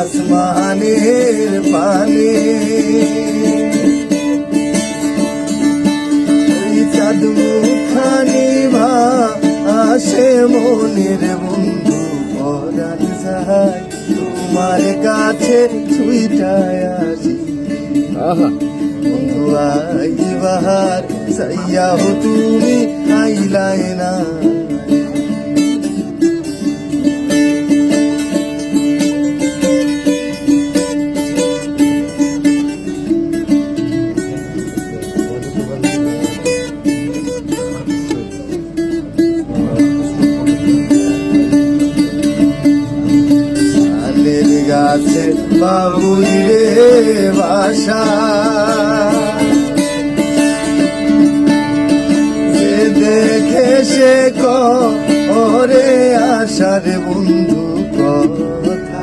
আসমানের পানে। চাঁদ মুখানি ভা আসে মনের বন্ধু পরাণ সাহায় তোমার কাছে ছুইটায় আসি। বন্ধু আই বাহার সাইয়া তুমি আইলাই না। আলের গাছে বাবুই রে বাসা। যে দেখে সে করে আশার বন্ধু কথা,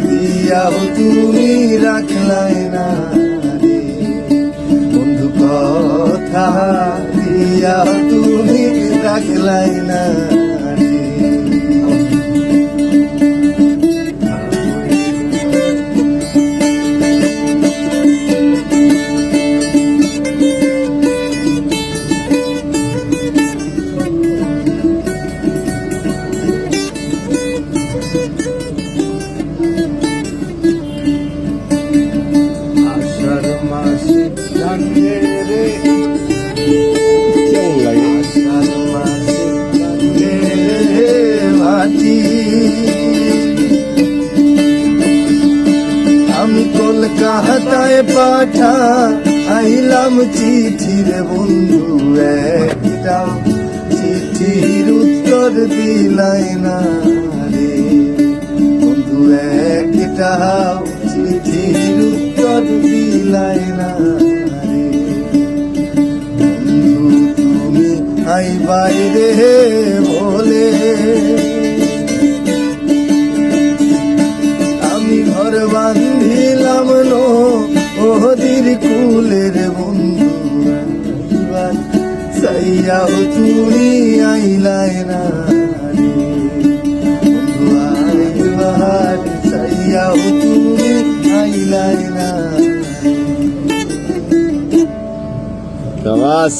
দিয়াও তুমি রাখলাই না বন্ধু কথা, দিয়াও তুমি রাখলাই না আমি কলকাতায় পাঠা আইলাম চিঠির বন্ধু একটা চিঠির উত্তর দিলাই না। আই বাইরে বলে আমি ঘর বান্ধিলাম নো ওদির কুলের বন্ধু। সাইয়াও তুমি আইলাই না সাইয়াও তুমি আইলাই না শাবাশ